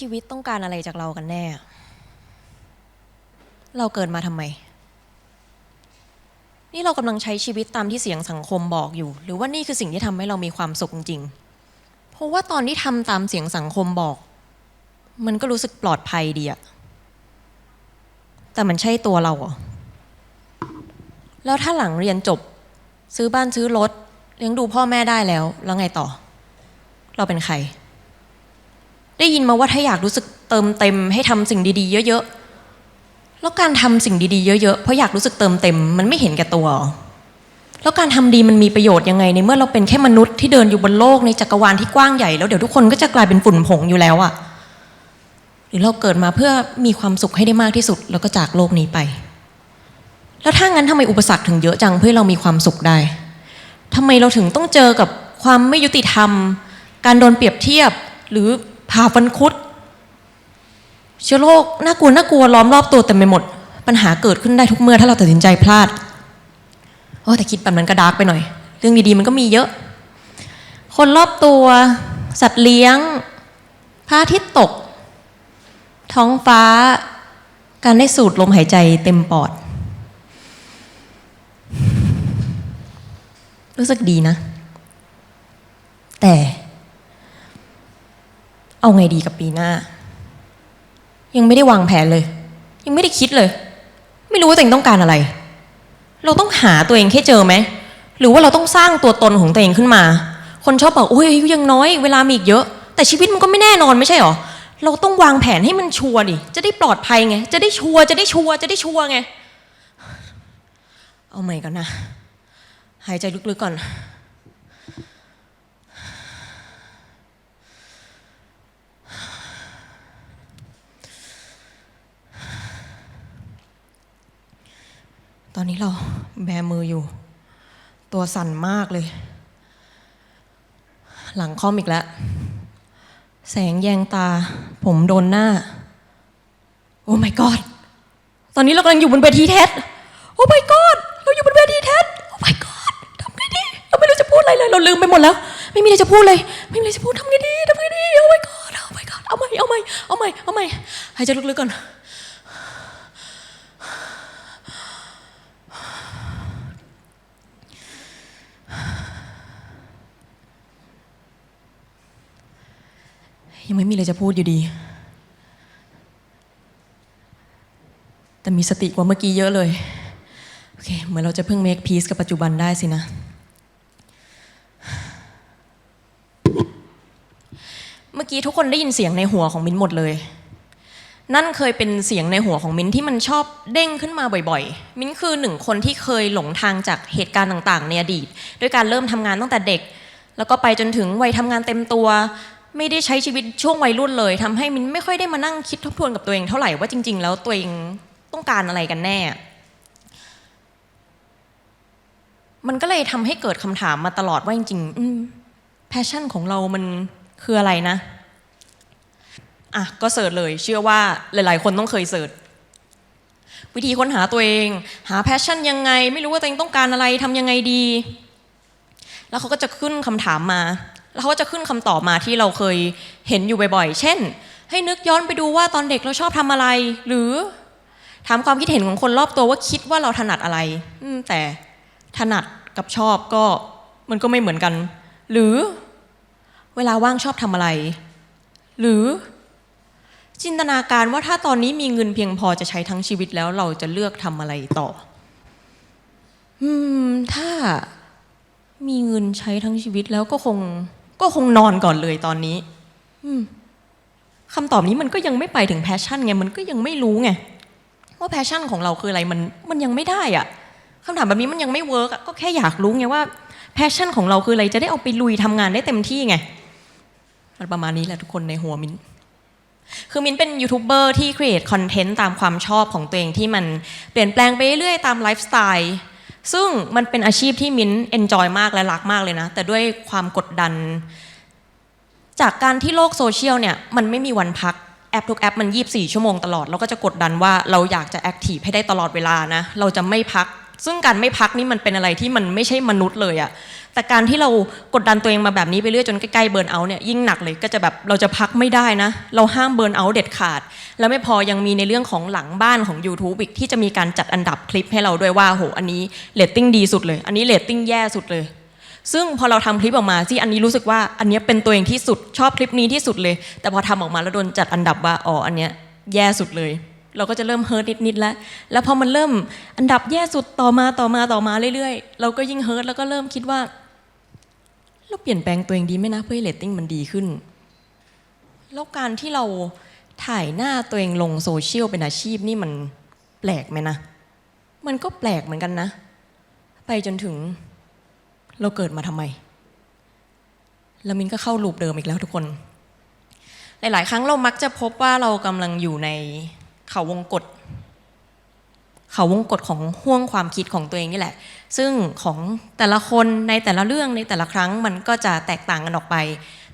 ชีวิตต้องการอะไรจากเรากันแน่ เราเกิดมาทำไม นี่เรากำลังใช้ชีวิตตามที่เสียงสังคมบอกอยู่ หรือว่านี่คือสิ่งที่ทำให้เรามีความสุขจริง เพราะว่าตอนที่ทำตามเสียงสังคมบอก มันก็รู้สึกปลอดภัยดีอะแต่มันใช่ตัวเราเหรอ แล้วถ้าหลังเรียนจบ ซื้อบ้านซื้อรถเลี้ยงดูพ่อแม่ได้แล้ว แล้วไงต่อ เราเป็นใคร ได้ยินมาว่าถ้าอยากรู้สึกเติมเต็มให้ทำสิ่งดีๆ เยอะๆ แล้วการทำสิ่งดีๆ เยอะๆ เพราะอยากรู้สึกเติมเต็มมันไม่เห็นแก่ตัว แล้วการทำดีมันมีประโยชน์ยังไงในเมื่อเราเป็นแค่มนุษย์ที่เดินอยู่บนโลกในจักรวาลที่กว้างใหญ่แล้วเดี๋ยวทุกคนก็จะกลายเป็นฝุ่นผงอยู่แล้วอะหรือเราเกิดมาเพื่อมีความสุขให้ได้มากที่สุด แล้วก็จากโลกนี้ไป แล้วถ้างั้นทำไมอุปสรรคถึงเยอะจังเพื่อเรามีความสุขได้ทำไมเราถึงต้องเจอกับความไม่ยุติธรรม การโดนเปรียบเทียบหรือ ผ่าฟันคุด เชื้อโรคน่ากลัวน่ากลัวล้อมรอบตัวเต็มไปหมด ปัญหาเกิดขึ้นได้ทุกเมื่อถ้าเราตัดสินใจพลาดโอ้แต่คิดแบบนั้นก็ดาร์กไปหน่อย เรื่องดีๆมันก็มีเยอะ คนรอบตัว สัตว์เลี้ยงพระอาทิตย์ตก ท้องฟ้า การได้สูดลมหายใจเต็มปอด รู้สึกดีนะ แต่ เอาไงดีกับปีหน้า ยังไม่ได้วางแผนเลย ยังไม่ได้คิดเลย ไม่รู้ว่าตัวเองต้องการอะไร เราต้องหาตัวเองแค่เจอไหมหรือว่าเราต้องสร้างตัวตนของตัวเองขึ้นมา คนชอบบอกโอ้ยอายุยังน้อยเวลามีอีกเยอะ แต่ชีวิตมันก็ไม่แน่นอนไม่ใช่หรอเราต้องวางแผนให้มันชัวร์ดิจะได้ปลอดภัยไง จะได้ชัวร์จะได้ชัวร์จะได้ชัวร์ไง เอาใหม่ก่อนนะ หายใจลึกๆก่อน อนนี้เราแบมืออยู่ ตัวสั่นมากเลย หลังคอมอีกแล้ว แสงแยงตา ผมโดนหน้า โอ้ my god ตอนนี้เรากำลังอยู่บนเวทีเท็ดโอ้ my god เราอยู่บนเวทีเท็ดโอ้ my god ทำไงดี เราไม่รู้จะพูดอะไรเลย เราลืมไปหมดแล้ว ไม่มีอะไรจะพูดเลย ไม่มีอะไรจะพูดทำไงดีทำไงดี โอ้ my god โอ้ my god เอาใหม่เอาใหม่เอาใหม่เอาใหม่หายใจลึกๆก่อน ยังไม่มีอะไรจะพูดอยู่ดี แต่มีสติกว่าเมื่อกี้เยอะเลย โอเค เหมือนเราจะเพิ่ง make peace กับปัจจุบันได้สินะ เมื่อกี้ทุกคนได้ยินเสียงในหัวของมิ้นหมดเลย นั่นเคยเป็นเสียงในหัวของมิ้นที่มันชอบเด้งขึ้นมาบ่อยๆ มิ้นคือหนึ่งคนที่เคยหลงทางจากเหตุการณ์ต่างๆ ในอดีต ด้วยการเริ่มทำงานตั้งแต่เด็ก แล้วก็ไปจนถึงวัยทำงานเต็มตัว ไม่ได้ใช้ชีวิตช่วงวัยรุ่นเลยทำให้มินไม่ค่อยได้มานั่งคิดทบทวนกับตัวเองเท่าไหร่ว่าจริง ๆ แล้วตัวเองต้องการอะไรกันแน่ มันก็เลยทำให้เกิดคำถามมาตลอดว่าจริงๆแพชชั่นของเรามันคืออะไรนะอะก็เสิร์ชเลย เชื่อว่าหลาย ๆ คนต้องเคยเสิร์ชวิธีค้นหาตัวเอง หาแพชชั่นยังไง ไม่รู้ว่าตัวเองต้องการอะไรทำยังไงดี แล้วเขาก็จะขึ้นคำถามมา เขาก็จะขึ้นคำตอบมาที่เราเคยเห็นอยู่บ่อยๆ เช่น ให้นึกย้อนไปดูว่าตอนเด็กเราชอบทำอะไร หรือถามความคิดเห็นของคนรอบตัวว่าคิดว่าเราถนัดอะไรแต่ถนัดกับชอบก็มันก็ไม่เหมือนกัน หรือเวลาว่างชอบทำอะไร หรือ จินตนาการว่าถ้าตอนนี้มีเงินเพียงพอจะใช้ทั้งชีวิตแล้วเราจะเลือกทำอะไรต่อ อืม ถ้ามีเงินใช้ทั้งชีวิตแล้วก็คง ก็คงนอนก่อนเลยตอนนี้อืมคำตอบนี้มันก็ยังไม่ไปถึงแพชชั่นไง มันก็ยังไม่รู้ไงว่าแพชชั่นของเราคืออะไรมันมันยังไม่ได้อะคำถามแบบนี้มันยังไม่เวิร์กอะก็แค่อยากรู้ไงว่าแพชชั่นของเราคืออะไรจะได้เอาไปลุยทำงานได้เต็มที่ไงมันประมาณนี้แหละทุกคนในหัวมินคือมินเป็นยูทูบเบอร์ที่ครีเอทคอนเทนต์ตามความชอบของตัวเองที่มันเปลี่ยนแปลงไปเรื่อยๆตามไลฟ์สไตล์ ซึ่งมันเป็นอาชีพที่มิ้นเอนจอยมากและรักมากเลยนะ แต่ด้วยความกดดัน จากการที่โลกโซเชียลเนี่ย มันไม่มีวันพักแอปทุกแอปมัน 24 ชั่วโมงตลอด เราก็จะกดดันว่าเราอยากจะแอคทีฟให้ได้ตลอดเวลานะ เราจะไม่พัก ซึ่งการไม่พักนี่มันเป็นอะไรที่มันไม่ใช่มนุษย์เลยอะแต่การที่เรากดดันตัวเองมาแบบนี้ไปเรื่อยจนใกล้ๆเบิร์นเอาเนี่ยยิ่งหนักเลยก็จะแบบเราจะพักไม่ได้นะ เราห้ามเบิร์นเอาเด็ดขาด แล้วไม่พอยังมีในเรื่องของหลังบ้านของ YouTube อีกที่จะมีการจัดอันดับคลิปให้เราด้วยว่าโหอันนี้เรตติ้งดีสุดเลย อันนี้เรตติ้งแย่สุดเลย ซึ่งพอเราทำคลิปออกมาที่อันนี้รู้สึกว่าอันนี้เป็นตัวเองที่สุดชอบคลิปนี้ที่สุดเลย แต่พอทำออกมาแล้วโดนจัดอันดับว่าอ๋ออันเนี้ยแย่สุดเลย เราก็จะเริ่มเฮิร์ตนิดๆแล้ว แล้วพอมันเริ่มอันดับแย่สุดต่อมาต่อมาต่อมาเรื่อยๆ เราก็ยิ่งเฮิร์ตแล้วก็เริ่มคิดว่า เราเปลี่ยนแปลงตัวเองดีไหมนะเพื่อให้เรตติ้งมันดีขึ้น แล้วการที่เราถ่ายหน้าตัวเองลงโซเชียลเป็นอาชีพนี่มันแปลกไหมนะ มันก็แปลกเหมือนกันนะ ไปจนถึงเราเกิดมาทำไม แล้วมินก็เข้าลูปเดิมอีกแล้วทุกคน หลาย ๆ ครั้งเรามักจะพบว่าเรากำลังอยู่ใน เขาวงกฏเขาวงกฏของห่วงความคิดของตัวเองนี่แหละ ซึ่งของแต่ละคนในแต่ละเรื่องในแต่ละครั้งมันก็จะแตกต่างกันออกไป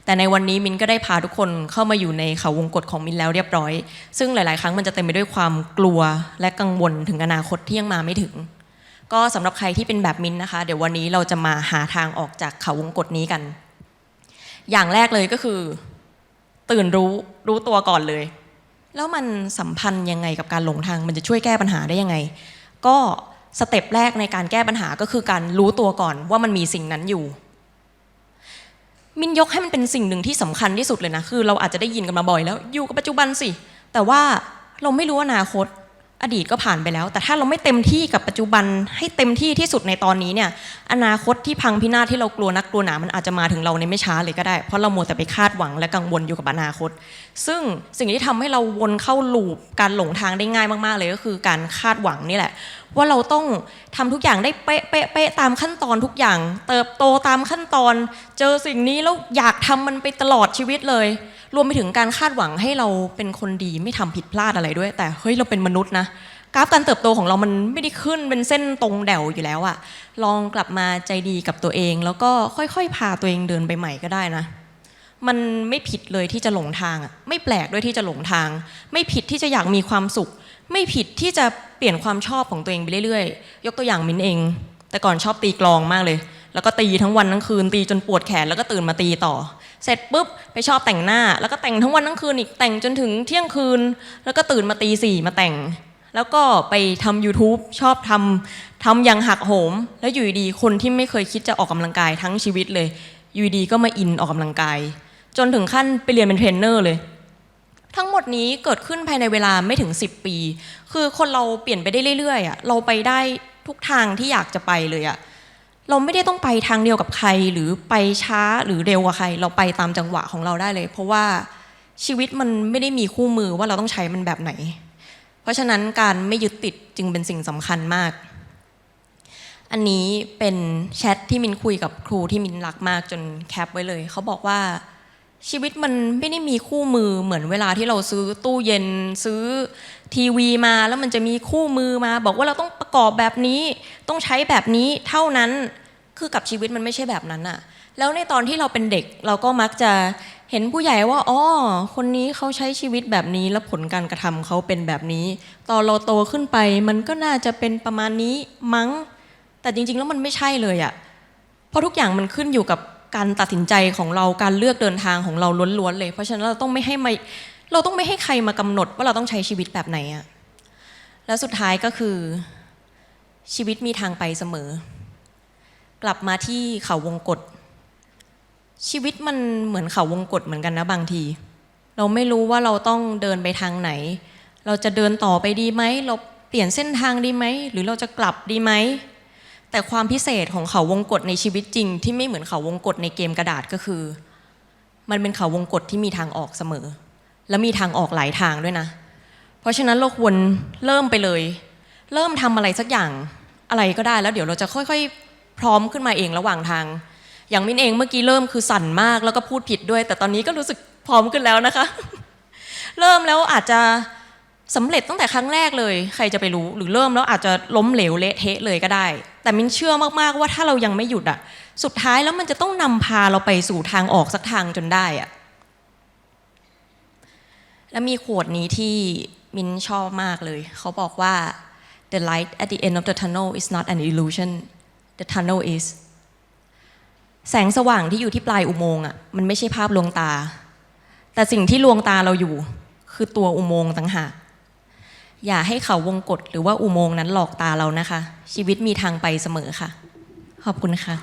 แต่ในวันนี้มินก็ได้พาทุกคนเข้ามาอยู่ในเขาวงกฏของมินแล้วเรียบร้อย ซึ่งหลาย ๆ ครั้งมันจะเต็มไปด้วยความกลัวและกังวลถึงอนาคตที่ยังมาไม่ถึง ก็สำหรับใครที่เป็นแบบมินนะคะ เดี๋ยววันนี้เราจะมาหาทางออกจากเขาวงกฏนี้กัน อย่างแรกเลยก็คือ ตื่นรู้รู้ตัวก่อนเลย แล้วมันสัมพันธ์ยังไงกับการหลงทางมันจะช่วยแก้ปัญหาได้ยังไง ก็สเต็ปแรกในการแก้ปัญหาก็คือการรู้ตัวก่อนว่ามันมีสิ่งนั้นอยู่ มินยกให้มันเป็นสิ่งหนึ่งที่สำคัญที่สุดเลยนะ คือเราอาจจะได้ยินกันมาบ่อยแล้วอยู่กับปัจจุบันสิ แต่ว่าเราไม่รู้อนาคต อดีตก็ผ่านไปแล้ว แต่ถ้าเราไม่เต็มที่กับปัจจุบันให้เต็มที่ที่สุดในตอนนี้เนี่ย อนาคตที่พังพินาศที่เรากลัวนักกลัวหนามันอาจจะมาถึงเราในไม่ช้าเลยก็ได้ เพราะเราโมวแต่ไปคาดหวังและกังวลอยู่กับอนาคต ซึ่งสิ่งที่ทำให้เราวนเข้าลูปการหลงทางได้ง่ายมากๆเลยก็คือการคาดหวังนี่แหละ ว่าเราต้องทำทุกอย่างได้เป๊ะเป๊ะเป๊ะตามขั้นตอนทุกอย่าง เติบโตตามขั้นตอน เจอสิ่งนี้แล้วอยากทำมันไปตลอดชีวิตเลย รวมไปถึงการคาดหวังให้เราเป็นคนดีไม่ทำผิดพลาดอะไรด้วย แต่เฮ้ยเราเป็นมนุษย์นะ กราฟการเติบโตของเรามันไม่ได้ขึ้นเป็นเส้นตรงแดวอยู่แล้วอะลองกลับมาใจดีกับตัวเอง แล้วก็ค่อยๆ พาตัวเองเดินไปใหม่ก็ได้นะ มันไม่ผิดเลยที่จะหลงทางอะไม่แปลกด้วยที่จะหลงทาง ไม่ผิดที่จะอยากมีความสุข ไม่ผิดที่จะเปลี่ยนความชอบของตัวเองไปเรื่อยๆ ยกตัวอย่างมินเอง แต่ก่อนชอบตีกลองมากเลย แล้วก็ตีทั้งวันทั้งคืนตีจนปวดแขนแล้วก็ตื่นมาตีต่อเสร็จปุ๊บไปชอบแต่งหน้า แล้วก็แต่งทั้งวันทั้งคืนอีกแต่งจนถึงเที่ยงคืน แล้วก็ตื่นมาตีสี่มาแต่ง แล้วก็ไปทำ YouTube ชอบทำทำอย่างหักโหม แล้วอยู่ดีคนที่ไม่เคยคิดจะออกกำลังกายทั้งชีวิตเลย อยู่ดีก็มาอินออกกำลังกาย จนถึงขั้นไปเรียนเป็นเทรนเนอร์เลย ทั้งหมดนี้เกิดขึ้นภายในเวลาไม่ถึง 10 ปี คือคนเราเปลี่ยนไปได้เรื่อยๆอะเราไปได้ทุกทางที่อยากจะไปเลยอะเราไม่ได้ต้องไปทางเดียวกับใครหรือไปช้าหรือเร็วกว่าใคร เราไปตามจังหวะของเราได้เลย เพราะว่าชีวิตมันไม่ได้มีคู่มือว่าเราต้องใช้มันแบบไหน เพราะฉะนั้นการไม่ยึดติดจึงเป็นสิ่งสำคัญมาก อันนี้เป็นแชทที่มินคุยกับครูที่มินรักมากจนแคปไว้เลย เขาบอกว่าชีวิตมันไม่ได้มีคู่มือเหมือนเวลาที่เราซื้อตู้เย็นซื้อทีวีมาแล้วมันจะมีคู่มือมา บอกว่าเราต้องประกอบแบบนี้ ต้องใช้แบบนี้เท่านั้นคือกับชีวิตมันไม่ใช่แบบนั้นอะแล้วในตอนที่เราเป็นเด็กเราก็มักจะ เห็นผู้ใหญ่ว่าอ๋อคนนี้เขาใช้ชีวิตแบบนี้แล้วผลการกระทำเขาเป็นแบบนี้ตอนเราโตขึ้นไปมันก็น่าจะเป็นประมาณนี้มั้ง แต่จริง ๆ แล้วมันไม่ใช่เลยอะเพราะทุกอย่างมันขึ้นอยู่กับการตัดสินใจของเราการเลือกเดินทางของเราล้วนๆเลย เพราะฉะนั้นเราต้องไม่ให้มาเราต้องไม่ให้ใครมากำหนดว่าเราต้องใช้ชีวิตแบบไหนอะแล้วสุดท้ายก็คือชีวิตมีทางไปเสมอ กลับมาที่เขาวงกฏ ชีวิตมันเหมือนเขาวงกฏเหมือนกันนะบางที เราไม่รู้ว่าเราต้องเดินไปทางไหน เราจะเดินต่อไปดีไหมเราเปลี่ยนเส้นทางดีไหมหรือเราจะกลับดีไหมแต่ความพิเศษของเขาวงกฏในชีวิตจริง ที่ไม่เหมือนเขาวงกฏในเกมกระดาษก็คือ มันเป็นเขาวงกฏที่มีทางออกเสมอ และมีทางออกหลายทางด้วยนะ เพราะฉะนั้นเราควรเริ่มไปเลย เริ่มทำอะไรสักอย่างอะไรก็ได้แล้วเดี๋ยวเราจะค่อย ๆ พร้อมขึ้นมาเองระหว่างทาง อย่างมินเองเมื่อกี้เริ่มคือสั่นมากแล้วก็พูดผิดด้วย แต่ตอนนี้ก็รู้สึกพร้อมขึ้นแล้วนะคะ เริ่มแล้วอาจจะสำเร็จตั้งแต่ครั้งแรกเลย ใครจะไปรู้ หรือเริ่มแล้วอาจจะล้มเหลวเละเทะเลยก็ได้ แต่มินเชื่อมากๆว่าถ้าเรายังไม่หยุดอะสุดท้ายแล้วมันจะต้องนำพาเราไปสู่ทางออกสักทางจนได้อะและมีขวดนี้ที่มินชอบมากเลย เขาบอกว่า the light at the end of the tunnel is not an illusion the tunnel is แสงสว่างที่อยู่ที่ปลายอุโมงค์อะมันไม่ใช่ภาพลวงตา แต่สิ่งที่ลวงตาเราอยู่ คือตัวอุโมงค์ต่างหากอย่าให้เขาวงกฏหรือว่าอุโมงค์นั้นหลอกตาเรานะคะ ชีวิตมีทางไปเสมอค่ะ ขอบคุณค่ะ